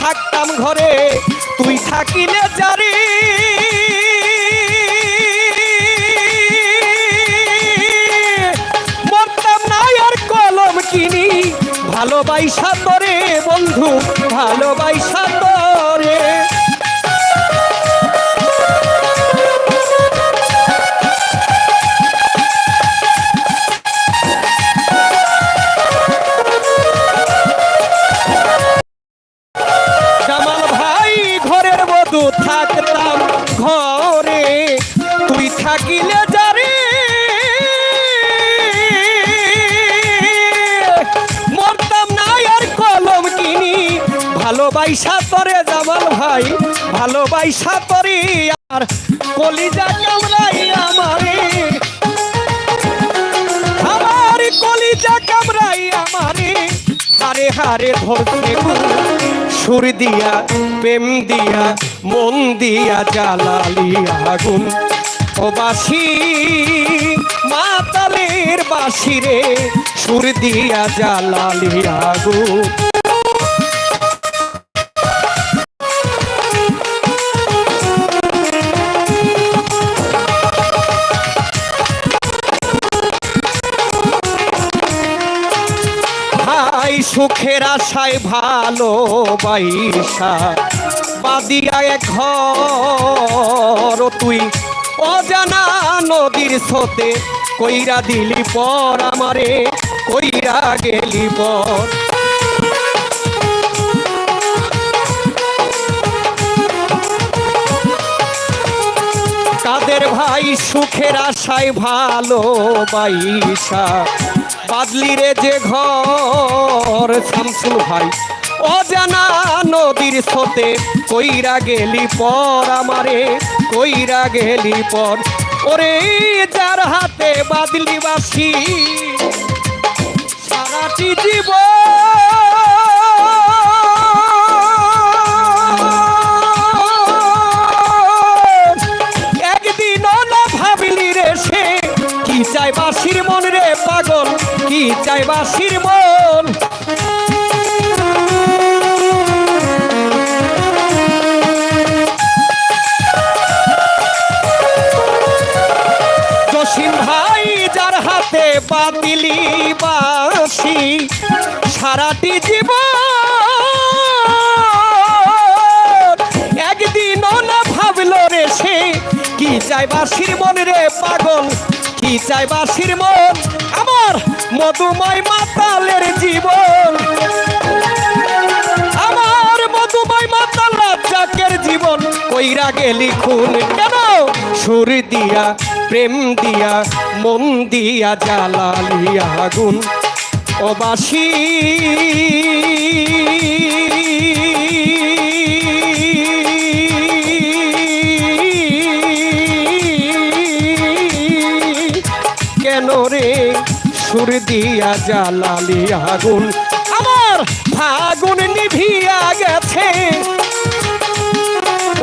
থাকতাম ঘরে, তুই থাকিলে জারি। মরতাম না আর কলম কিনি ভালোবাইসা তোরে বন্ধু ভালোবাইসা তোরে। বধু থাকতাম ঘরে, তুই থাকিলে যারে? মরতাম না আর কলম কিনি। ভালোবাইসা তরে জামাল ভাই ভালোবাইসা তরে আর কলিজা আমারে আমার। হারে হারে ধরছে। সুর দিয়া, প্রেম দিয়া, মন দিয়া জ্বালালি আগুন ও বাসি, মাতালের বাসিরে সুর দিয়া জ্বালালি আগুন ভাই সুখের আশায় ভালো বাইসা বাদিয়া এক ঘর তুই অজানা নদীর স্রোতে। কইরা দিলি পর আমারে, কইরা গেলি পর। কাদের ভাই সুখের আশায় ভালো বাইসা বাদলি রে যে ঘর, শামসুল ভাই। অজানা নদীর সতে কইরা গেলি পর আমারে, কইরা গেলি পর। ওরে যার হাতে বাদলি বাসি, সারাটি জীবন কি চাই বাসির মন রে পাগল? কি চাই বাসির মন? জসিম ভাই যার হাতে বাতিলি বাসি সারাটি জীবন একদিন না ভাবলো রে সে, কি চাই বাসির মন রে পাগল? কি চাই বাসির মন? আমার মধুময় মাতালের জীবন। আমার মধুময় মাতাল রাজ্জাকের জীবন। কইরা গেলি খুন কেন? সুর দিয়া, প্রেম দিয়া, মন দিয়া জ্বালালিয়া আগুন। ও বাসি সুর দিয়া জ্বালালি আগুন। আমার ফাগুন নিভিয়া গেছে।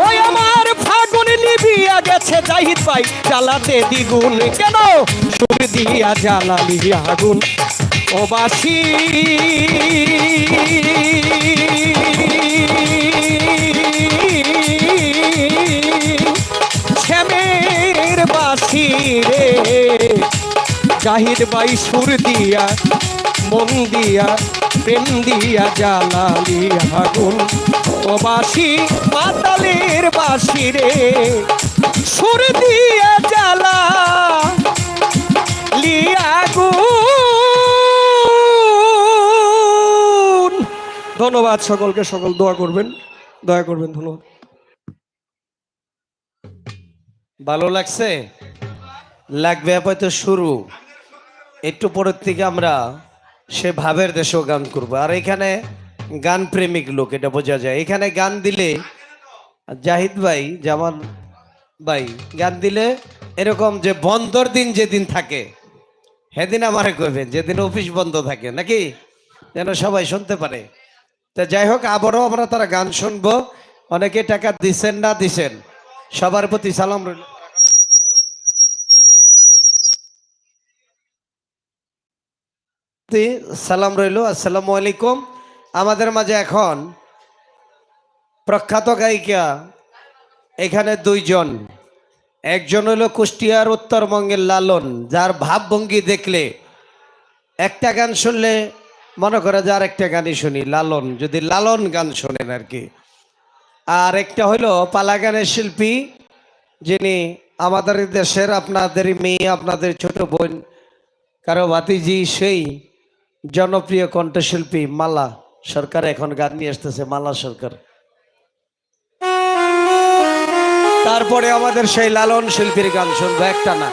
ওই আমার ফাগুন নিভিয়া গেছে। জাহিদ ভাই, জ্বালাতে দ্বিগুণ। কেন? সুর দিয়া জ্বালালি আগুন। ও বাসি। শ্যামের বাসি রে। জাহিদ বাই সুর দিয়া, মন দিয়া, প্রেম দিয়া জ্বালালি আগুন। ও বাসি মাতালের বাসি রে, সুর দিয়া জ্বালা ধন্যবাদ সকলকে, সকল দোয়া করবেন, দয়া করবেন, ধন্যবাদ। ভালো লাগছে? লাগবে আপাতত শুরু। একটু পরের থেকে আমরা সে ভাবের দেশেও গান করব। আর এখানে গান প্রেমিক লোক, এটা বোঝা যায়। এখানে গান দিলে, জাহিদ ভাই জামান ভাই, গান দিলে এরকম যে বন্ধর দিন যেদিন থাকে, সেদিন আমারে কইবেন, যেদিন অফিস বন্ধ থাকে, নাকি? যেন সবাই শুনতে পারে। তা যাই হোক, আবারও আমরা তারা গান শুনব। অনেকে টাকা দিছেন না দিছেন, সবার প্রতি সালাম রইল। সালাম রইল, আসসালামু আলাইকুম। আমাদের মাঝে এখন প্রখ্যাত গায়িকা, এখানে দুইজন। একজন হলো কুষ্টিয়ার উত্তরবঙ্গের লালন, যার ভাবভঙ্গি দেখলে একটা গান শুনলে মনে করে যে আর একটা গানই শুনি, লালন, যদি লালন গান শোনেন আর কি। আর একটা হলো পালা গানের শিল্পী, যিনি আমাদের দেশের, আপনাদের মেয়ে, আপনাদের ছোট বোন, কারও ভাতিজি, সেই জনপ্রিয় কণ্ঠশিল্পী মালা সরকার এখন গান নিয়ে আসতেছে, মালা সরকার। তারপরে আমাদের সেই লালন শিল্পীর গান শুনব একটা না